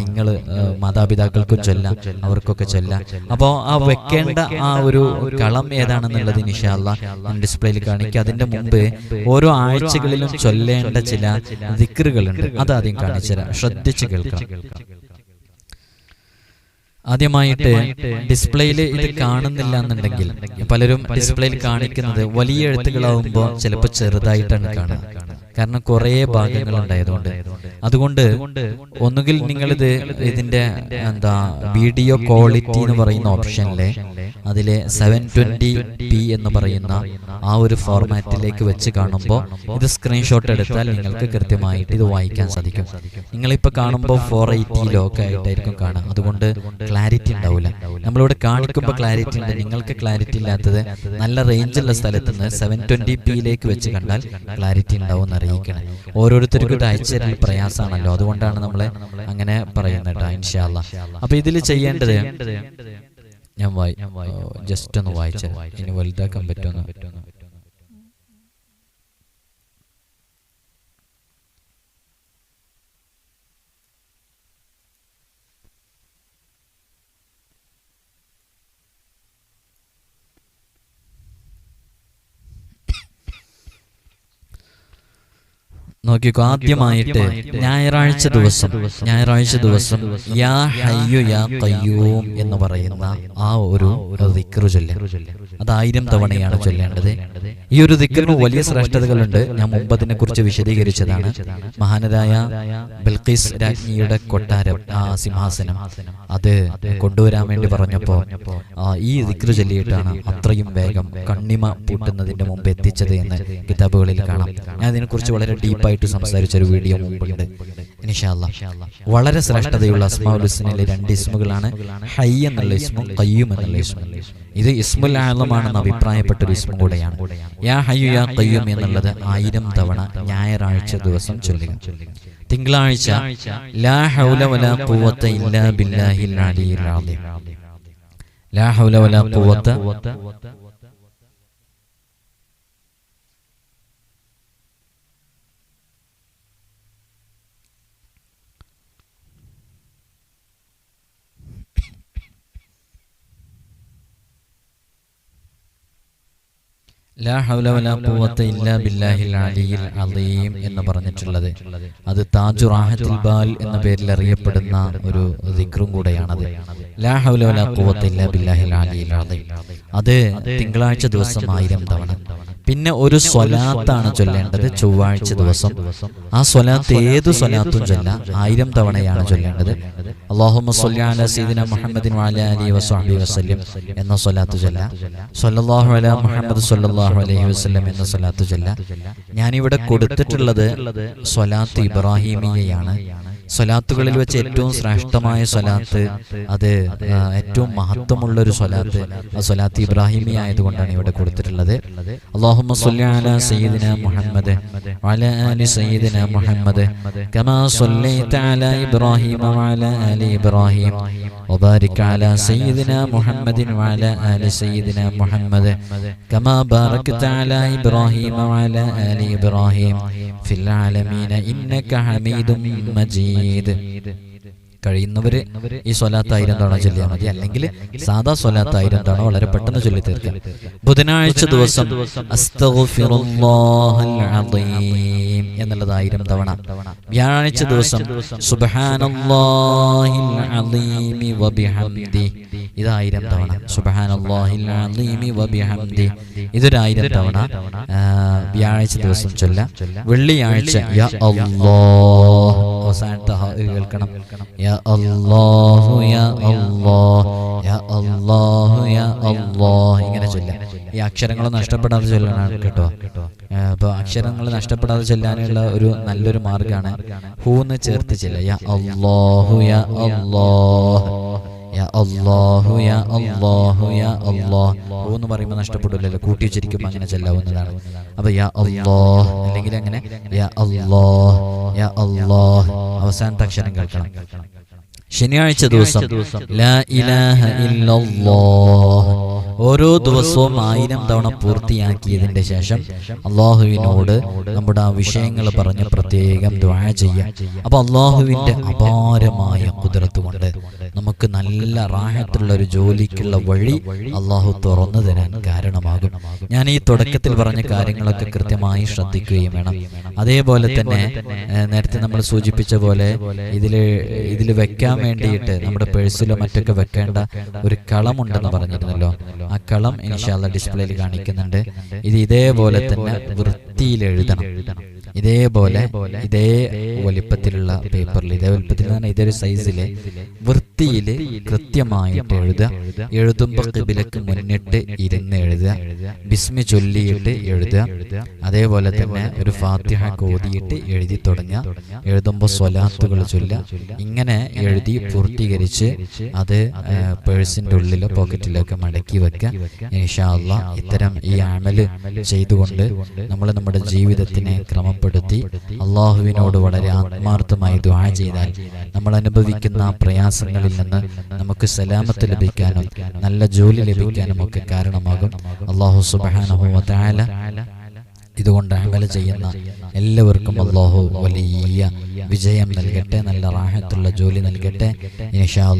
നിങ്ങൾ മാതാപിതാക്കൾക്കും ചൊല്ലാം അവർക്കൊക്കെ ചൊല്ലാം. അപ്പോൾ ആ വെക്കേണ്ട ആ ഒരു കളം ഏതാണെന്നുള്ളത് നിഷാല്ല ഡിസ്പ്ലേയിൽ കാണിക്കുക അതിന്റെ മുമ്പ് ഓരോ ആഴ്ചകളിലും ചൊല്ലേണ്ട ചില ദിക്കറുകളുണ്ട് അത് ആദ്യം കാണിച്ചു തരാം. ശ്രദ്ധിച്ച് കേൾക്കാം. ആദ്യമായിട്ട് ഡിസ്പ്ലേയിൽ ഇത് കാണുന്നില്ല എന്നുണ്ടെങ്കിൽ പലരും ഡിസ്പ്ലേയിൽ കാണിക്കുന്നത് വലിയ എഴുത്തുകളാവുമ്പോൾ ചിലപ്പോൾ ചെറുതായിട്ടാണ് കാണുക. കാരണം കുറേ ഭാഗങ്ങൾ ഉണ്ടായതുകൊണ്ട് അതുകൊണ്ട് ഒന്നുകിൽ നിങ്ങളിത് ഇതിന്റെ എന്താ വീഡിയോ ക്വാളിറ്റി എന്ന് പറയുന്ന ഓപ്ഷനിലെ അതിലെ സെവൻ ട്വന്റി പി എന്ന് പറയുന്ന ആ ഒരു ഫോർമാറ്റിലേക്ക് വെച്ച് കാണുമ്പോൾ ഇത് സ്ക്രീൻഷോട്ട് എടുത്താൽ നിങ്ങൾക്ക് കൃത്യമായിട്ട് ഇത് വായിക്കാൻ സാധിക്കും. നിങ്ങളിപ്പോൾ കാണുമ്പോൾ ഫോർ എയ്റ്റിയിലോ ഒക്കെ ആയിട്ടായിരിക്കും കാണുക. അതുകൊണ്ട് ക്ലാരിറ്റി ഉണ്ടാവില്ല. നമ്മളിവിടെ കാണിക്കുമ്പോൾ ക്ലാരിറ്റി ഉണ്ട് നിങ്ങൾക്ക് ക്ലാരിറ്റി ഇല്ലാത്തത് നല്ല റേഞ്ചുള്ള സ്ഥലത്ത് നിന്ന് സെവൻ ട്വന്റി പിയിലേക്ക് വെച്ച് കണ്ടാൽ ക്ലാരിറ്റി ഉണ്ടാവും അറിയിക്കണം. ഓരോരുത്തർക്കും ഇത് അയച്ചു തരൽ പ്രയാസമാണല്ലോ. അതുകൊണ്ടാണ് നമ്മൾ അങ്ങനെ പറയുന്നത് കേട്ടോ ഇൻഷാല്ല അപ്പൊ ഇതിൽ ചെയ്യേണ്ടത് ഞാൻ വായി ജസ്റ്റ് ഒന്ന് വായിച്ചു. ഇനി വലുതാക്കാൻ പറ്റുമെന്ന് നോക്കിക്കോ ആദ്യമായിട്ട് ഞായറാഴ്ച ദിവസം ഞായറാഴ്ച ദിവസം യാ ഹയ്യു യാ കയ്യൂം എന്ന് പറയുന്ന ആ ഒരു ചൊല്ല. അത് ആയിരം തവണയാണ് ചൊല്ലേണ്ടത്. ഈ ഒരു ദിക്കറിന് വലിയ ശ്രേഷ്ഠതകളുണ്ട്. ഞാൻ മുമ്പ് അതിനെ കുറിച്ച് വിശദീകരിച്ചതാണ്. മഹാനരായ ബിൽഖീസ് രാജ്ഞിയുടെ കൊട്ടാരം ആ സിംഹാസനം അത് കൊണ്ടുവരാൻ വേണ്ടി പറഞ്ഞപ്പോ ഈ ദിക്റ് ചൊല്ലിയിട്ടാണ് അത്രയും വേഗം കണ്ണിമ പൂട്ടുന്നതിന്റെ മുമ്പ് എത്തിച്ചത് എന്ന് കിതാബുകളിൽ കാണാം. ഞാൻ ഇതിനെക്കുറിച്ച് വളരെ ഡീപ്പായിട്ട് സംസാരിച്ച ഒരു വീഡിയോ മുമ്പുണ്ട്. വളരെ ശ്രേഷ്ഠതയുള്ള അസ്മാഉൽ ഹുസ്നയിലെ രണ്ട് ഇസ്മുകളാണ് ഹൈ എന്നുള്ള ഇസ്മും കയ്യും എന്നുള്ള ഇസ്മും. ഇത് ഇസ്മുൽ ആലമാണെന്ന് അഭിപ്രായപ്പെട്ട ഒരു ഇസ്മും കൂടെയാണ്. യാ ഹയ്യു യാ കയ്യും എന്നുള്ളത് ആയിരം തവണ ഞായറാഴ്ച ദിവസം ചൊല്ലുക തിങ്കളാഴ്ച ലാ ഹൗല വലാ ഖുവത ഇല്ലാ ബില്ലാഹിൽ അലിയിൽ അലീം. ലാ ഹൗല വലാ ഖുവത ലാ ഹൗല വലാ ഇല്ലാ ബില്ലാഹിൽ അലിയിൽ അലീം എന്ന് പറഞ്ഞിട്ടുള്ളത്. അത് താജു റാഹത്തുൽ ബാൽ എന്ന പേരിൽ അറിയപ്പെടുന്ന ഒരു ദിക്റും കൂടെയാണത്. ലാ ഹൗല വലാ ഇല്ലാ ബില്ലാഹിൽ അലിയിൽ അലീം അത് തിങ്കളാഴ്ച ദിവസം ആയിരം തവണ. പിന്നെ ഒരു സ്വലാത്താണ് ചൊല്ലേണ്ടത് ചൊവ്വാഴ്ച ദിവസം. ആ സ്വലാത്ത് ഏത് സ്വലാത്തും ചൊല്ല ആയിരം തവണയാണ് ചൊല്ലേണ്ടത്. അള്ളാഹുമ്മ സ്വല്ലി അലാ സയ്യിദിന മുഹമ്മദിൻ വഅലാ അലിഹി വസഹ്ബിഹി വസല്ലം എന്ന സ്വലാത്ത് ചൊല്ല. സ്വല്ലല്ലാഹു അലാ മുഹമ്മദ് സ്വല്ലല്ലാഹു അലൈഹി വസല്ലം എന്ന സ്വലാത്ത് ചൊല്ല. ഞാനിവിടെ കൊടുത്തിട്ടുള്ളത് സ്വലാത്ത് ഇബ്രാഹിമിയയാണ്. സ്വലാത്തുകളിൽ വെച്ച് ഏറ്റവും ശ്രേഷ്ഠമായ സ്വലാത്ത് അത് ആ, ഏറ്റവും മഹത്വമുള്ള ഒരു സ്വലാത്ത് ആ സ്വലാത്ത് ഇബ്രാഹിമി ആയതുകൊണ്ടാണ് ഇവിടെ കൊടുത്തിട്ടുള്ളത് അള്ളാഹുമ്മ സ്വല്ലി അലാ സയ്യിദിന മുഹമ്മദ് വഅലാ ആലി സയ്യിദിന മുഹമ്മദ് കമാ സ്വല്ലൈത അലാ ഇബ്രാഹിമ വഅലാ ആലി ഇബ്രാഹിം وبارك على سيدنا محمد وعلى آل سيدنا محمد كما باركت على إبراهيم وعلى آل إبراهيم في العالمين إنك حميد مجيد കഴിയുന്നവര് ഈ സ്വലാത്ത് ആയിരം തവണ ചൊല്ലിയാൽ മതി. അല്ലെങ്കിൽ സാധാ സ്വലാത്ത് ആയിരം തവണ വളരെ പെട്ടെന്ന് ചൊല്ലി തീർക്കാം ബുധനാഴ്ച ദിവസം എന്നുള്ളത് ആയിരം തവണ. വ്യാഴാഴ്ച ദിവസം സുബ്ഹാനല്ലാഹിൽ അദീമി വബിഹംദി ഇത് ആയിരം തവണ. സുബ്ഹാനല്ലാഹിൽ അദീമി വബിഹംദി. ഇതൊരു തവണ. വ്യാഴാഴ്ച ദിവസം ചൊല്ല. വെള്ളിയാഴ്ച യാ അവസാനത്തെ കേൾക്കണം. യാ അല്ലാഹു യാ യാ അല്ലാഹു. യാ ഇങ്ങനെ ചൊല്ലാം. ഈ അക്ഷരങ്ങൾ നഷ്ടപ്പെടാതെ ചൊല്ലാനാണ് കേട്ടോ. അപ്പൊ അക്ഷരങ്ങൾ നഷ്ടപ്പെടാതെ ചൊല്ലാനുള്ള ഒരു നല്ലൊരു മാർഗമാണ് ഹൂന്ന് ചേർത്ത് ചെല്ലുക. യാ അല്ലാഹ്. എന്ന് പറയുമ്പോൾ നഷ്ടപ്പെടില്ലല്ലോ കൂട്ടി വെച്ചിരിക്കുമ്പോൾ അങ്ങനെ ചെല്ലാവുന്നതാണ്. അപ്പൊ യാ അല്ലാഹ് അല്ലെങ്കിൽ അങ്ങനെ യാ അല്ലാഹ് അവസാനത്തെ അക്ഷരം കേൾക്കണം. ശനിയാഴ്ച ദിവസം ഓരോ ദിവസവും ആയിരം തവണ പൂർത്തിയാക്കിയതിന്റെ ശേഷം അള്ളാഹുവിനോട് നമ്മുടെ ആ വിഷയങ്ങൾ പറഞ്ഞ് പ്രത്യേകം ദ്വാഴ ചെയ്യാം. അപ്പൊ അള്ളാഹുവിന്റെ അപാരമായ കുതിരത്ത് കൊണ്ട് നമുക്ക് നല്ല റാഹത്തുള്ള ഒരു ജോലിക്കുള്ള വഴി അള്ളാഹു തുറന്നു തരാൻ കാരണമാകും. ഞാൻ ഈ തുടക്കത്തിൽ പറഞ്ഞ കാര്യങ്ങളൊക്കെ കൃത്യമായി ശ്രദ്ധിക്കുകയും വേണം. അതേപോലെ തന്നെ നേരത്തെ നമ്മൾ സൂചിപ്പിച്ച പോലെ ഇതിൽ ഇതിൽ വെക്കാൻ വേണ്ടിയിട്ട് നമ്മുടെ പേഴ്സിലോ മറ്റൊക്കെ വെക്കേണ്ട ഒരു കളമുണ്ടെന്ന് പറഞ്ഞിരുന്നല്ലോ. ആ കളം ഇൻഷാല്ല ഡിസ്പ്ലേയിൽ കാണിക്കുന്നുണ്ട്. ഇത് ഇതേപോലെ തന്നെ വൃത്തിയിൽ എഴുതണം. ഇതേപോലെ ഇതേ വലിപ്പത്തിലുള്ള പേപ്പറിൽ ഇതേ വലിപ്പത്തിൽ തന്നെ ഇതേ സൈസിൽ വൃത്തിയിൽ കൃത്യമായിട്ട് എഴുതുക. എഴുതുമ്പോൾ കിബിലക്ക് മുന്നിട്ട് ഇരുന്ന് എഴുതുക. ബിസ്മി ചൊല്ലിയിട്ട് എഴുതുക. അതേപോലെ തന്നെ ഒരു ഫാത്തിഹ കോതിയിട്ട് എഴുതി തുടങ്ങുക. എഴുതുമ്പോൾ സ്വലാത്തുകൾ ചൊല്ലുക. ഇങ്ങനെ എഴുതി പൂർത്തീകരിച്ച് അത് പേഴ്സിന്റെ ഉള്ളിലോ പോക്കറ്റിലൊക്കെ മടക്കി വെക്കുക ഇൻഷാല്ല ഇത്തരം ഈ അമൽ ചെയ്തുകൊണ്ട് നമ്മൾ നമ്മുടെ ജീവിതത്തിനെ ക്രമപ്പെടുത്തി അള്ളാഹുവിനോട് വളരെ ആത്മാർത്ഥമായി ദ്വാ ചെയ്താൽ നമ്മൾ അനുഭവിക്കുന്ന പ്രയാസങ്ങളിൽ നിന്ന് നമുക്ക് സലാമത്ത് ലഭിക്കാനും നല്ല ജോലി ലഭിക്കാനും ഒക്കെ കാരണമാകും. അള്ളാഹു സുബാനഹുല ഇതുകൊണ്ട് അമല ചെയ്യുന്ന എല്ലാവർക്കും അള്ളാഹു വലിയ വിജയം നൽകട്ടെ നല്ല റാഹത്തുള്ള ജോലി നൽകട്ടെ. ഇൻഷാ